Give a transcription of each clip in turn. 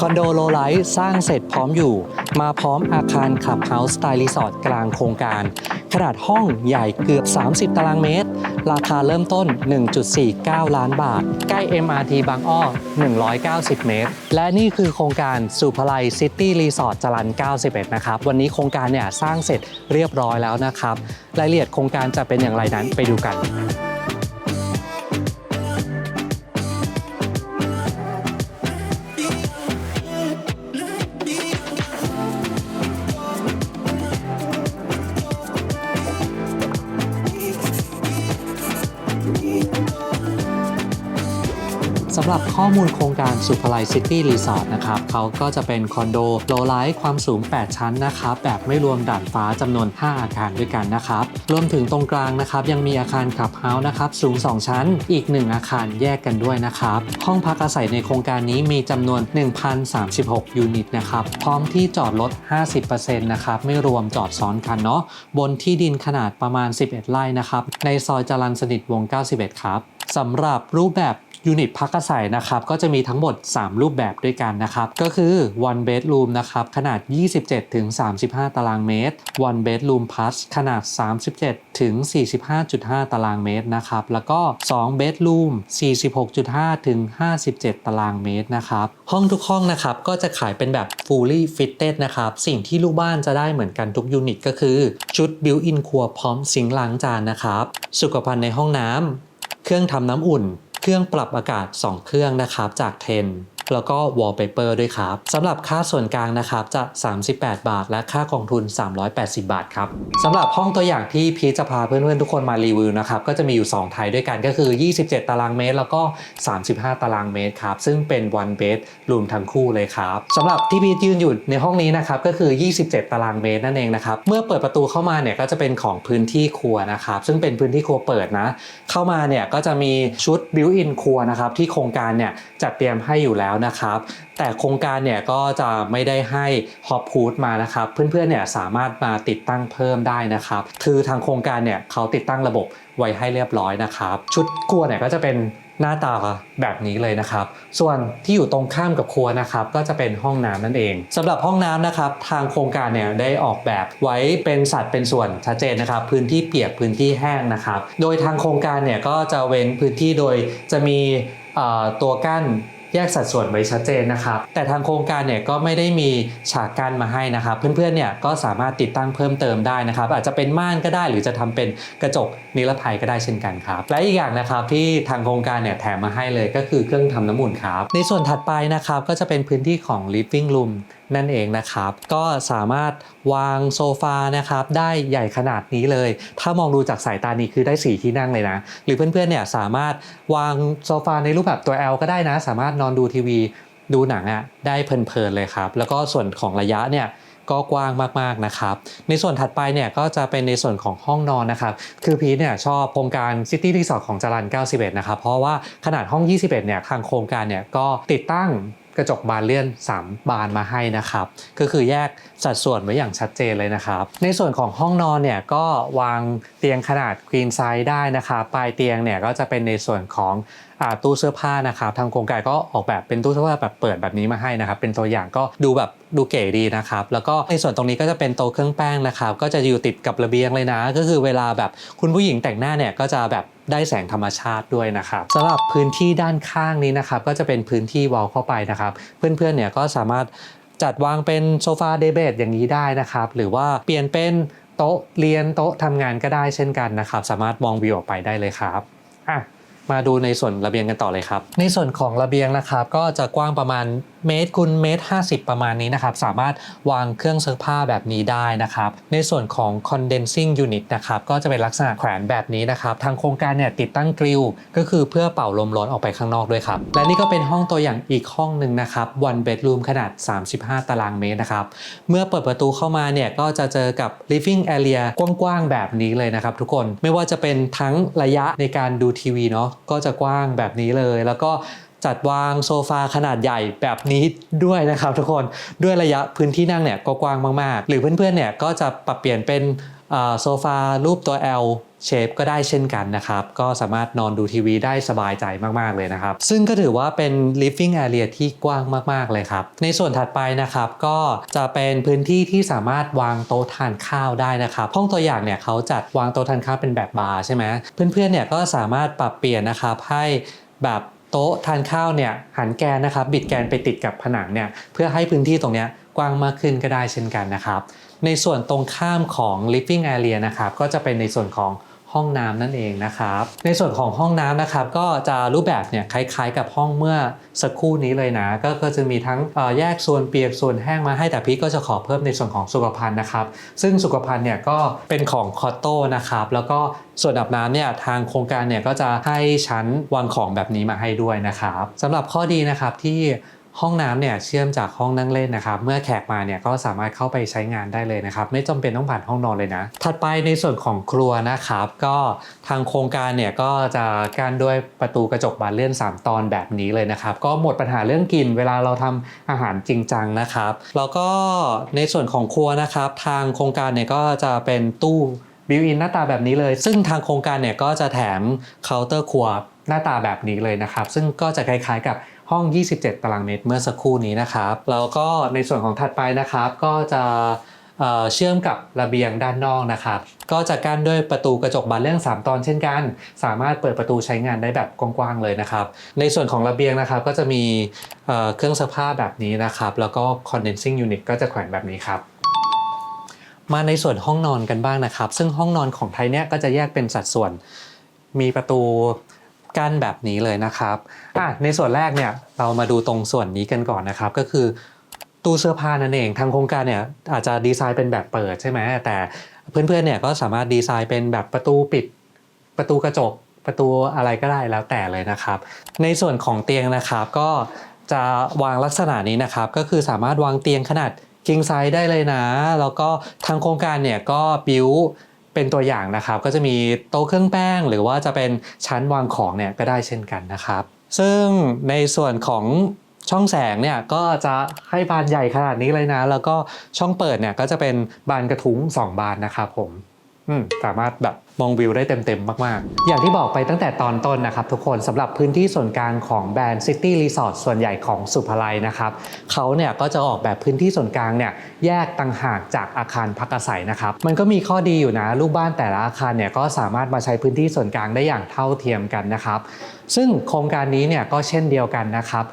คอนโดโลไลท์สร้างเสร็จพร้อมอยู่ มาพร้อมอาคารขับเฮาส์สไตล์รีสอร์ทกลางโครงการ ขนาดห้องใหญ่เกือบ 30 ตารางเมตร ราคาเริ่มต้น 1.49 ล้านบาท ใกล้ MRT บางอ้อ 190 เมตร และนี่คือโครงการสุภไลซิตี้รีสอร์ทจรัน 91 นะครับ วันนี้โครงการเนี่ยสร้างเสร็จเรียบร้อยแล้วนะครับ รายละเอียดโครงการจะเป็นอย่างไรนั้นไปดูกัน อมูลโครงการสุภไลซิตี้รีสอร์ทนะครับเขาก็จะเป็นคอนโดโลไลท์ความสูง 8 ชั้นนะครับแบบไม่รวมด่านฟ้าจำนวน 5 อาคารด้วยกันนะครับรวมถึงตรงกลางนะครับยังมีอาคารขับเฮาส์นะครับสูง 2 ชั้น อีก 1 อาคารแยกกันด้วยนะครับห้องพักอาศัยในโครงการนี้มีจำนวน 1,036 ยูนิตนะครับพร้อมที่จอดรถ 50%นะครับไม่รวมจอดซ้อนคันเนาะบนที่ดินขนาดประมาณ 11 ไร่นะครับในซอยจรันสนิทวง 91 ครับ สำหรับรูปแบบยูนิตพักอาศัยนะครับก็จะมีทั้งหมด 3 รูปแบบด้วยกันนะครับก็คือ one bedroom นะครับขนาด 27ถึง35 ตารางเมตร one bedroom plus ขนาด 37ถึง45.5 ตารางเมตรนะครับแล้วก็2 bedroom 46.5ถึง57 ตารางเมตรนะครับห้องทุกห้องนะครับก็จะขายเป็นแบบ fully fitted นะครับสิ่งที่ลูกบ้านจะได้เหมือนกันทุกยูนิตก็คือ ชุด built-in ครัวพร้อมซิงค์ล้างจานนะครับสุขภัณฑ์ในห้องน้ำ เครื่องทำน้ำอุ่น เครื่องปรับอากาศ 2 เครื่องนะครับจากเทน แล้วก็วอลเปเปอร์ด้วยครับสำหรับค่าส่วนกลางนะครับจะ 38 บาท และค่ากองทุน 380 บาทครับสำหรับห้องตัวอย่างที่พีจะพาเพื่อนๆทุกคนมารีวิวนะครับก็จะมีอยู่ 2 ไทยด้วยกันก็คือ 27 ตารางเมตร แล้วก็ 35 ตารางเมตรครับซึ่งเป็น one bed รวมทั้งคู่เลยครับสำหรับที่พียืนอยู่ในห้องนี้นะครับก็คือ 27 ตารางเมตรนั่นเองนะครับเมื่อเปิดประตูเข้ามาเนี่ยก็จะเป็นของพื้นที่ครัวนะครับซึ่งเป็นพื้นที่ครัวเปิดนะเข้ามาเนี่ยก็จะมีชุด built-in ครัวนะครับที่โครงการเนี่ยจัดเตรียมให้อยู่แล้วนะครับ แต่โครงการเนี่ยก็จะไม่ได้ให้ฮอปพูดมานะครับ เพื่อนๆเนี่ยสามารถมาติดตั้งเพิ่มได้นะครับ คือทางโครงการเนี่ยเขาติดตั้งระบบไว้ให้เรียบร้อยนะครับ ชุดครัวเนี่ยก็จะเป็นหน้าตาแบบนี้เลยนะครับ ส่วนที่อยู่ตรงข้ามกับครัวนะครับ ก็จะเป็นห้องน้ำนั่นเองสำหรับห้องน้ำนะครับ ทางโครงการเนี่ยได้ออกแบบไว้เป็นสัดเป็นส่วนชัดเจนนะครับ พื้นที่เปียกพื้นที่แห้งนะครับ โดยทางโครงการเนี่ยก็จะเว้นพื้นที่โดยจะมีตัวกั้น แยกสัดส่วนไว้ชัดเจนนะครับ แต่ทางโครงการเนี่ยก็ไม่ได้มีฉากกั้นมาให้นะครับเพื่อนๆเนี่ยก็สามารถติดตั้งเพิ่มเติมได้นะครับอาจจะเป็นม่านก็ได้หรือจะทำเป็นกระจกนิรภัยก็ได้เช่นกันครับ และอีกอย่างนะครับที่ทางโครงการเนี่ยแถมมาให้เลยก็คือเครื่องทำน้ำอุ่นครับ ในส่วนถัดไปนะครับก็จะเป็นพื้นที่ของ living room นั่นเองนะครับ ก็สามารถวางโซฟานะครับได้ใหญ่ขนาดนี้เลย ถ้ามองดูจากสายตานี้คือได้สี่ที่นั่งเลยนะ หรือเพื่อนๆเนี่ยสามารถวางโซฟาในรูปแบบตัว L ก็ได้นะ สามารถนอนดูทีวีดูหนังอะได้เพลินๆเลยครับ แล้วก็ส่วนของระยะเนี่ยก็กว้างมากๆนะครับ ในส่วนถัดไปเนี่ยก็จะเป็นในส่วนของห้องนอนนะครับ คือพีเนี่ยชอบโครงการ City Resort ของจรัน91 นะครับ เพราะว่าขนาดห้อง 21 เนี่ยทางโครงการเนี่ยก็ติดตั้งกระจกบานเลื่อน 3 บานมาให้นะครับ ก็คือแยกสัดส่วนไว้อย่างชัดเจนเลยนะครับ ในส่วนของห้องนอนเนี่ยก็วางเตียงขนาด queen size ได้นะครับ ปลายเตียงเนี่ยก็จะเป็นในส่วนของตู้เสื้อผ้านะครับทางโครงการก็ออกแบบเป็นตู้เสื้อผ้าแบบเปิดแบบนี้มาให้นะครับ เป็นตัวอย่างก็ดูแบบดูเก๋ดีนะครับ แล้วก็ในส่วนตรงนี้ก็จะเป็นโต๊ะเครื่องแป้งนะครับ ก็จะอยู่ติดกับระเบียงเลยนะ ก็คือเวลาแบบคุณผู้หญิงแต่งหน้าเนี่ยก็จะแบบได้แสงธรรมชาติด้วยนะครับสำหรับพื้นที่ด้านข้างนี้นะครับ ก็จะเป็นพื้นที่วอลเข้าไปนะครับ เพื่อนๆเนี่ยก็สามารถจัดวางเป็นโซฟาเดเบตอย่างนี้ได้นะครับ หรือว่าเปลี่ยนเป็นโต๊ะเรียนโต๊ะทำงานก็ได้เช่นกันนะครับ สามารถมองวิวออกไปได้เลยครับอะ มาดูในส่วนระเบียงกันต่อเลยครับ ในส่วนของระเบียงนะครับก็จะกว้างประมาณ เมตรคูณเมตร50 ประมาณนี้นะครับ สามารถวางเครื่องซักผ้าแบบนี้ได้นะครับ ในส่วนของ condensing unit นะครับ ก็จะเป็นลักษณะแขวนแบบนี้นะครับ ทางโครงการเนี่ยติดตั้งกริลก็คือเพื่อเป่าลมร้อนออกไปข้างนอกด้วยครับ และนี่ก็เป็นห้องตัวอย่างอีกห้องหนึ่งนะครับ one bedroom ขนาด 35 ตารางเมตรนะครับ เมื่อเปิดประตูเข้ามาเนี่ยก็จะเจอกับ living area กว้างๆแบบนี้เลยนะครับทุกคน ไม่ว่าจะเป็นทั้งระยะในการดูทีวีเนาะ ก็จะกว้างแบบนี้เลย แล้วก็ จัดวางโซฟาขนาดใหญ่แบบนี้ด้วยนะครับทุกคนด้วยระยะพื้นที่นั่งเนี่ยก็กว้างมากๆ หรือเพื่อนๆเนี่ยก็จะปรับเปลี่ยนเป็นโซฟารูปตัว L เชฟก็ได้เช่นกันนะครับ ก็สามารถนอนดูทีวีได้สบายใจมาก ๆ เลยนะครับ ซึ่งก็ถือว่าเป็น living area ที่กว้างมาก ๆ เลยครับ ในส่วนถัดไปนะครับ ก็จะเป็นพื้นที่ที่สามารถวางโต๊ะทานข้าวได้นะครับ ห้องตัวอย่างเนี่ยเขาจัดวางโต๊ะทานข้าวเป็นแบบบาร์ใช่ไหมเพื่อนๆเนี่ยก็สามารถปรับเปลี่ยนนะครับให้แบบ โต๊ะทานข้าวเนี่ยหันแกนนะครับบิดแกนไปติดกับผนังเนี่ยเพื่อให้พื้นที่ตรงนี้กว้างมากขึ้นก็ได้เช่นกันนะครับ ในส่วนตรงข้ามของ living area นะครับก็จะเป็นในส่วนของ ห้องน้ำนั่นเองนะครับ ในส่วนของห้องน้ำนะครับก็จะรูปแบบเนี่ยคล้ายๆ กับห้องเมื่อสักครู่นี้เลยนะ ก็จะมีทั้งแยกส่วนเปียกส่วนแห้งมาให้แต่พี่ก็จะขอเพิ่มในส่วนของสุขภัณฑ์นะครับ ซึ่งสุขภัณฑ์เนี่ยก็เป็นของคอตโต้นะครับแล้วก็ส่วนอาบน้ำเนี่ยทางโครงการเนี่ยก็จะให้ชั้นวางของแบบนี้มาให้ด้วยนะครับสำหรับข้อดีนะครับที่ ห้องน้ำเนี่ยเชื่อมจากห้องนั่งเล่นนะครับเมื่อแขกมาเนี่ยก็สามารถเข้าไปใช้งานได้เลยนะครับไม่จำเป็นต้องผ่านห้องนอนเลยนะ ถัดไปในส่วนของครัวนะครับก็ทางโครงการเนี่ยก็จะกั้นด้วยประตูกระจกบานเลื่อน 3 ตอนแบบนี้เลยนะครับ ก็หมดปัญหาเรื่องกลิ่นเวลาเราทำอาหารจริงจังนะครับ แล้วก็ในส่วนของครัวนะครับ ทางโครงการเนี่ยก็จะเป็นตู้บิวอินหน้าตาแบบนี้เลย ซึ่งทางโครงการเนี่ยก็จะแถมเคาน์เตอร์ครัวหน้าตาแบบนี้เลยนะครับ ซึ่งก็จะคล้ายๆกับ ห้อง 27 ตารางเมตรเมื่อสักครู่นี้นะครับ แล้วก็ในส่วนของถัดไปนะครับก็จะเชื่อมกับระเบียงด้านนอกนะครับ ก็จะกั้นด้วยประตูกระจกบานเลื่อน3ตอนเช่นกัน สามารถเปิดประตูใช้งานได้แบบกว้างๆเลยนะครับ ในส่วนของระเบียงนะครับก็จะมีเเครื่องซักผ้าแบบนี้นะครับ แล้วก็ condensing unit ก็จะแขวนแบบนี้ครับ มาในส่วนห้องนอนกันบ้างนะครับ ซึ่งห้องนอนของไทยเนี่ยก็จะแยกเป็นสัดส่วน มีประตู กั้นแบบนี้เลยนะครับอะในส่วนแรกเนี่ยเรามาดูตรงส่วนนี้กันก่อนนะครับ ก็คือตู้เสื้อผ้านั่นเองทางโครงการเนี่ยอาจจะดีไซน์เป็นแบบเปิดใช่ไหมแต่เพื่อนๆเนี่ยก็สามารถดีไซน์เป็นแบบประตูปิดประตูกระจกประตูอะไรก็ได้แล้วแต่เลยนะครับ ในส่วนของเตียงนะครับก็จะวางลักษณะนี้นะครับก็คือสามารถวางเตียงขนาด king size ได้เลยนะ แล้วก็ทางโครงการเนี่ยก็บิว เป็นตัวอย่างนะครับก็จะมีโต๊ะเครื่องแป้ง หรือว่าจะเป็นชั้นวางของเนี่ยก็ได้เช่นกันนะครับ ซึ่งในส่วนของช่องแสงเนี่ยก็จะให้บานใหญ่ขนาดนี้เลยนะ แล้วก็ช่องเปิดเนี่ยก็จะเป็นบานกระทุ้งสองบานนะครับผม สามารถแบบมองวิวได้เต็ม ๆ มาก ๆ อย่างที่บอกไปตั้งแต่ตอนต้นนะครับ ทุกคนสำหรับพื้นที่ส่วนกลางของแบรนด์ City Resort ส่วนใหญ่ของสุภาลัยนะครับเขาเนี่ยก็จะออกแบบพื้นที่ส่วนกลางเนี่ยแยกต่างหากจากอาคารพักอาศัยนะครับ มันก็มีข้อดีอยู่นะลูกบ้านแต่ละอาคารเนี่ยก็สามารถมาใช้พื้นที่ส่วนกลางได้อย่างเท่าเทียมกันนะครับ ซึ่งโครงการนี้เนี่ยก็เช่นเดียวกันนะครับ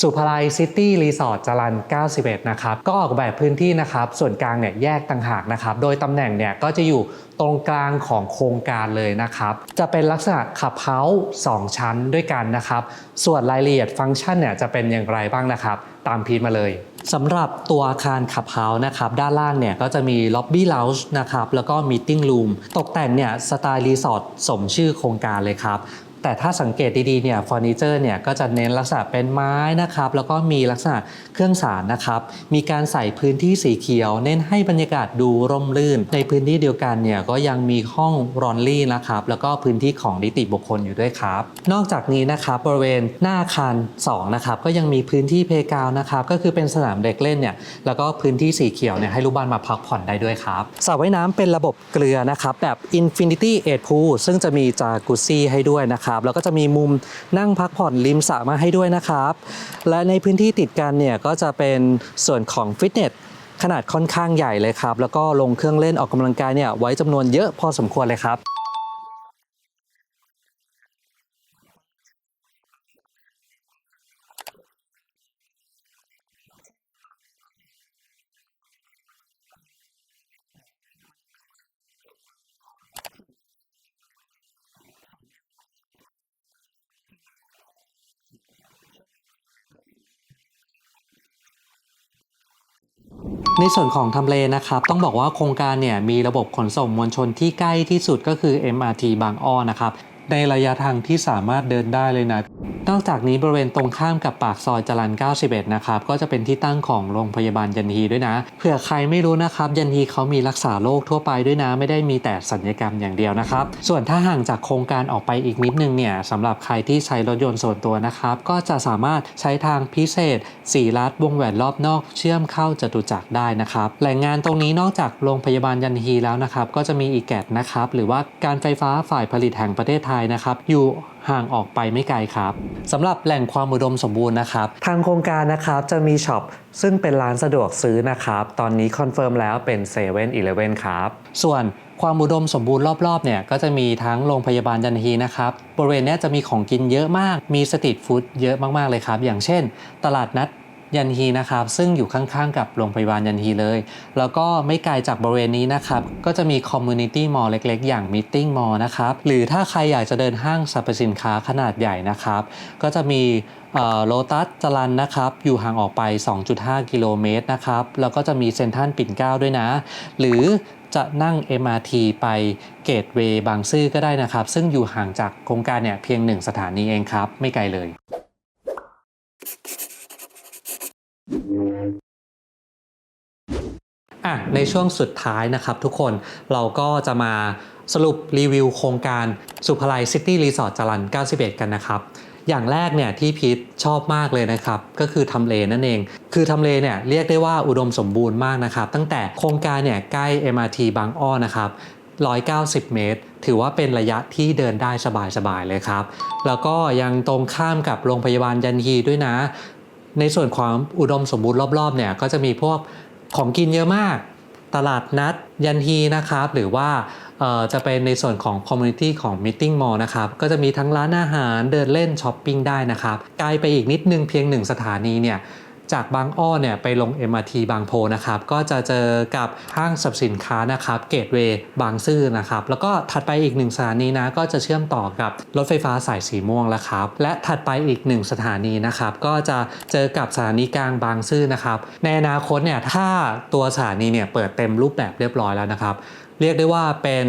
สุภาลัยซิตี้รีสอร์ทจรัน 91 นะครับ ก็ออกแบบพื้นที่นะครับ ส่วนกลางเนี่ยแยกต่างหากนะครับ โดยตำแหน่งเนี่ยก็จะอยู่ตรงกลางของโครงการเลยนะครับ จะเป็นลักษณะขับเฮาส์2ชั้นด้วยกันนะครับ ส่วนรายละเอียดฟังก์ชันเนี่ยจะเป็นอย่างไรบ้างนะครับ ตามพีทมาเลยสำหรับตัวอาคารขับเฮาส์นะครับ ด้านล่างเนี่ยก็จะมีล็อบบี้เลาจ์นะครับ แล้วก็มีติ้งรูมตกแต่งเนี่ยสไตล์รีสอร์ทสมชื่อโครงการเลยครับ แต่ถ้าสังเกตดีๆเนี่ยเฟอร์นิเจอร์เนี่ยก็จะเน้นลักษณะเป็นไม้นะครับ แล้วก็มีลักษณะเครื่องสารนะครับ มีการใส่พื้นที่สีเขียว เน้นให้บรรยากาศดูร่มรื่น ในพื้นที่เดียวกันเนี่ยก็ยังมีห้องรอนลี่นะครับ แล้วก็พื้นที่ของนิติบุคคลอยู่ด้วยครับ นอกจากนี้นะครับบริเวณหน้าอาคาร2นะครับก็ยังมีพื้นที่เพกาวนะครับก็คือเป็นสนามเด็กเล่นเนี่ยแล้วก็พื้นที่สีเขียวเนี่ยให้ลูกบ้านมาพักผ่อนได้ด้วยครับสระว่ายน้ำเป็นระบบเกลือนะครับแบบ Infinity 8 Pool ซึ่งจะมีจากุซี่ให้ด้วยนะครับแล้วก็จะมีมุมนั่งพักผ่อนริมสระมาให้ด้วยนะครับ และในพื้นที่ติดกันเนี่ยก็จะเป็นส่วนของฟิตเนสขนาดค่อนข้างใหญ่เลยครับ แล้วก็ลงเครื่องเล่นออกกำลังกายเนี่ยไว้จำนวนเยอะพอสมควรเลยครับ ในส่วนของทำเลนะครับ ต้องบอกว่าโครงการเนี่ยมีระบบขนส่งมวลชนที่ใกล้ที่สุดก็คือ MRT บางอ้อนะครับ ในระยะทางที่สามารถเดินได้เลยนะ อกอกจากนี้บริเวณตรงข้ามกับปากซอยจรัญ91 นะครับ ก็จะเป็นที่ตั้งของโรงพยาบาลยันฮีด้วยนะ เผื่อใครไม่รู้นะครับ ยันฮีเขามีรักษาโรคทั่วไปด้วยนะ ไม่ได้มีแต่สัญญกรรมอย่างเดียวนะครับ ส่วนถ้าห่างจากโครงการออกไปอีกนิดนึงเนี่ยสำหรับใครที่ใช้รถยนต์ส่วนตัวนะครับ ก็จะสามารถใช้ทางพิเศษ4ลัดวงแหวนรอบนอกเชื่อมเข้าจตุจักรได้นะครับ แหล่งงานตรงนี้นอกจากโรงพยาบาลยันฮีแล้วนะครับ ก็จะมีอีแกตนะครับ หรือว่าการไฟฟ้าฝ่ายผลิตแห่งประเทศไทยนะครับ อยู่ ห่างออกไปไม่ไกลครับสำหรับแหล่งความอุดมสมบูรณ์นะครับ ทางโครงการนะครับจะมีช็อปซึ่งเป็นร้านสะดวกซื้อนะครับ ตอนนี้คอนเฟิร์มแล้วเป็น7 e เ e ่ e อครับ ส่วนความอุดมสมบูรณ์รอบๆเนี่ยก็จะมีทั้งโรงพยาบาลยันฮีนะครับ บริเวณเนี้ยจะมีของกินเยอะมาก มีสตรีทฟู้ดเยอะมากๆเลยครับ อย่างเช่น ตลาดนัด ยันฮีนะครับ ซึ่งอยู่ข้างๆ กับโรงพยาบาลยันฮีเลย แล้วก็ไม่ไกลจากบริเวณนี้นะครับ ก็จะมีคอมมูนิตี้มอลล์เล็กๆ อย่างมิ e มอลล์นะครับ หรือถ้าใครอยากจะเดินห้างสรรพสินค้าขนาดใหญ่นะครับ ก็จะมีโลตัสจรันนะครับ อยู่ห่างออกไป 2.5 กิโลเมตรนะครับ แล้วก็จะมีเซ็นทรัลปิ่นเกล้าด้วยนะ หรือจะนั่ง MRT ไปเกตเวย์บางซื่อก็ได้นะครับ ซึ่งอยู่ห่างจากโครงการเนี่ยเพียงหนึ่งสถานีเองครับ ไม่ไกลเลย อะในช่วงสุดท้ายนะครับทุกคนเราก็จะมาสรุปรีวิวโครงการสุภาลัยซิตี้รีสอร์ทจรัน 91 กันนะครับ อย่างแรกเนี่ยที่พีทชอบมากเลยนะครับ ก็คือทำเลนั่นเอง คือทำเลเนี่ยเรียกได้ว่าอุดมสมบูรณ์มากนะครับ ตั้งแต่โครงการเนี่ยใกล้ MRT บางอ้อนะครับ 190 เมตร ถือว่าเป็นระยะที่เดินได้สบายๆเลยครับ แล้วก็ยังตรงข้ามกับโรงพยาบาลยันฮีด้วยนะ ในส่วนความอุดมสมบูรณ์รอบๆเนี่ยก็จะมีพวก ของกินเยอะมาก ตลาดนัดยันฮีนะครับ หรือว่าจะเป็นในส่วนของคอมมูนิตี้ของ Meeting Mall นะครับ ก็จะมีทั้งร้านอาหารเดินเล่นช้อปปิ้งได้นะครับไกลไปอีกนิดนึงเพียงหนึ่งสถานีเนี่ย จากบางอ้อเนี่ยไปลง MRT บางโพนะครับ ก็จะเจอกับห้างสรรพสินค้านะครับ เกตเวย์บางซื่อนะครับ แล้วก็ถัดไปอีกหนึ่งสถานีนะก็จะเชื่อมต่อกับรถไฟฟ้าสายสีม่วงแล้วครับ และถัดไปอีกหนึ่งสถานีนะครับ ก็จะเจอกับสถานีกลางบางซื่อนะครับ ในอนาคตเนี่ยถ้าตัวสถานีเนี่ยเปิดเต็มรูปแบบเรียบร้อยแล้วนะครับ เรียกได้ว่าเป็น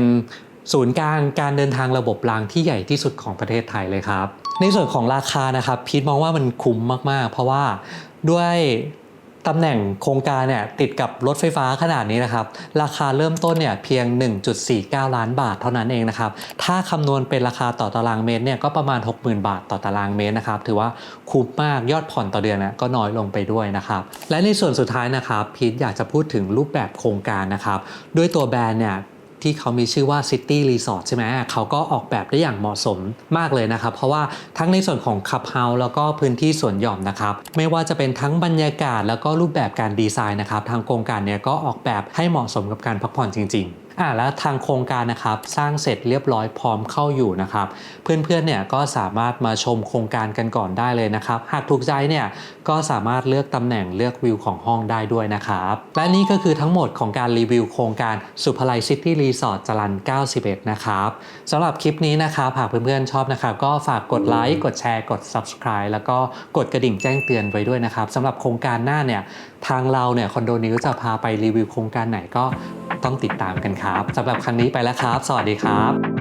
ศูนย์กลางการเดินทางระบบรางที่ใหญ่ที่สุดของประเทศไทยเลยครับ ในส่วนของราคานะครับพีทมองว่ามันคุ้มมากๆ เพราะว่า ด้วยตำแหน่งโครงการเนี่ยติดกับรถไฟฟ้าขนาดนี้นะครับ ราคาเริ่มต้นเนี่ยเพียง 1.49 ล้านบาทเท่านั้นเองนะครับ ถ้าคำนวณเป็นราคาต่อตารางเมตรเนี่ยก็ประมาณ 60,000 บาทต่อตารางเมตรนะครับ ถือว่าคุ้มมากยอดผ่อนต่อเดือนนะก็น้อยลงไปด้วยนะครับ และในส่วนสุดท้ายนะครับพีทอยากจะพูดถึงรูปแบบโครงการนะครับ ด้วยตัวแบรนด์เนี่ย ที่เขามีชื่อว่า City Resort ใช่ไหมเขาก็ออกแบบได้อย่างเหมาะสมมากเลยนะครับ เพราะว่าทั้งในส่วนของคับเฮาส์แล้วก็พื้นที่สวนหย่อมนะครับ ไม่ว่าจะเป็นทั้งบรรยากาศแล้วก็รูปแบบการดีไซน์นะครับ ทางโครงการเนี่ยก็ออกแบบให้เหมาะสมกับการพักผ่อนจริง ๆ อ่าแล้วทางโครงการนะครับสร้างเสร็จเรียบร้อยพร้อมเข้าอยู่นะครับ เพื่อนๆเนี่ยก็สามารถมาชมโครงการกันก่อนได้เลยนะครับ หากถูกใจเนี่ยก็สามารถเลือกตำแหน่งเลือกวิวของห้องได้ด้วยนะครับ และนี่ก็คือทั้งหมดของการรีวิวโครงการสุภาลัยซิตี้รีสอร์ทจรัน 91 นะครับสำหรับคลิปนี้นะครับหากเพื่อนๆชอบนะครับ ก็ฝากกดไลค์กดแชร์กด Subscribe แล้วก็กดกระดิ่งแจ้งเตือนไว้ด้วยนะครับสำหรับโครงการหน้าเนี่ยทางเราเนี่ยคอนโดนิวจะพาไปรีวิวโครงการไหนก็ ต้องติดตามกันครับสำหรับครั้งนี้ไปแล้วครับ สวัสดีครับ